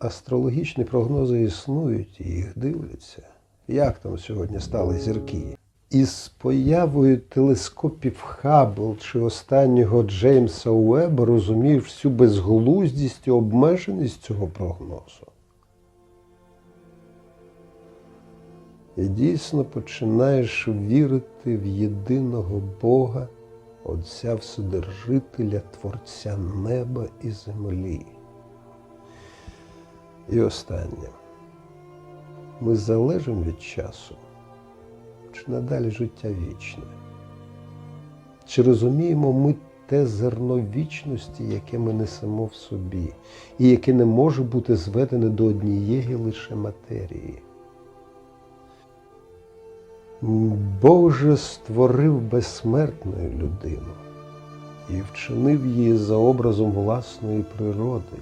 астрологічні прогнози існують і їх дивляться. Як там сьогодні стали зірки? Із появою телескопів Хаббл чи останнього Джеймса Уеба розумієш всю безглуздість і обмеженість цього прогнозу. І дійсно починаєш вірити в єдиного Бога, Отця Вседержителя, Творця неба і землі. І останнє. Ми залежимо від часу, чи надалі життя вічне? Чи розуміємо ми те зерно вічності, яке ми несемо в собі, і яке не може бути зведене до однієї лише матерії? Бог же створив безсмертною людину і вчинив її за образом власної природи.